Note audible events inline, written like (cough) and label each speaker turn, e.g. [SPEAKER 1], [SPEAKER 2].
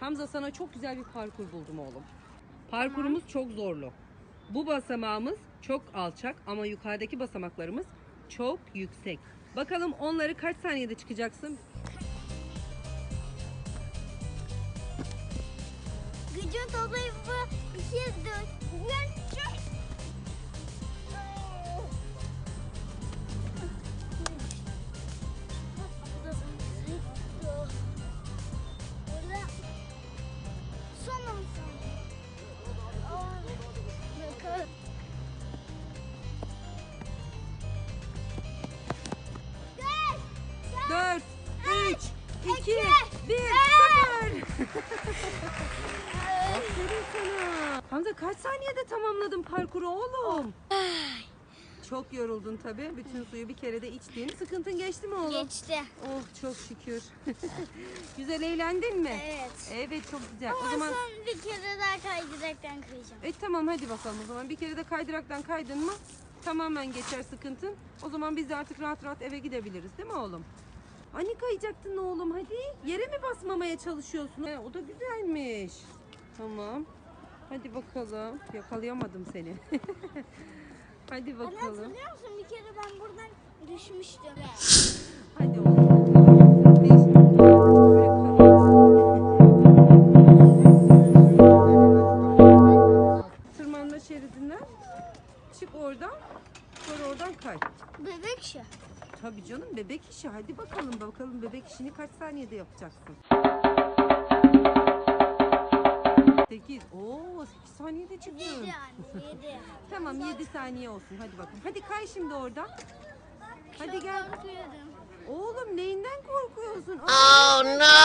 [SPEAKER 1] Hamza sana çok güzel bir parkur buldum oğlum. Parkurumuz çok zorlu. Bu basamağımız çok alçak ama yukarıdaki basamaklarımız çok yüksek. Bakalım onları kaç saniyede çıkacaksın?
[SPEAKER 2] Gücün toplayıp bir şey dön.
[SPEAKER 1] 3, 2, 1, 0. Aferin sana. Hamza kaç saniyede tamamladın parkuru oğlum? Çok yoruldun tabii. Bütün suyu bir kere de içtin. Sıkıntın geçti mi oğlum?
[SPEAKER 2] Geçti.
[SPEAKER 1] Oh çok şükür. (laughs) güzel eğlendin mi?
[SPEAKER 2] Evet.
[SPEAKER 1] Evet çok güzel.
[SPEAKER 2] Ama
[SPEAKER 1] O zaman
[SPEAKER 2] son bir kere daha kaydıraktan kayacağım.
[SPEAKER 1] e tamam hadi bakalım o zaman. Bir kere de kaydıraktan kaydın mı? Tamamen geçer sıkıntın. O zaman biz de artık rahat rahat eve gidebiliriz değil mi oğlum? Hani kayacaktın oğlum hadi. Yere mi basmamaya çalışıyorsun? He, o da güzelmiş. Tamam. Hadi bakalım. Yakalayamadım seni. (laughs) hadi
[SPEAKER 2] Anne
[SPEAKER 1] bakalım.
[SPEAKER 2] hatırlıyor musun? Bir kere ben buradan düşmüştüm. (laughs)
[SPEAKER 1] Hadi oğlum. Tırmanma şeridinden çık oradan. Sonra oradan kay.
[SPEAKER 2] Bebek şu.
[SPEAKER 1] Tabii canım bebek işi. Hadi bakalım bakalım bebek işini kaç saniyede yapacaksın? 8. Oo 8 saniyede çıktın.
[SPEAKER 2] Yedi anne yedi. (laughs)
[SPEAKER 1] Tamam 7 saniye olsun. Hadi bakalım. Hadi kay şimdi oradan. Hadi gel. Oğlum neyinden korkuyorsun?
[SPEAKER 3] Oh no!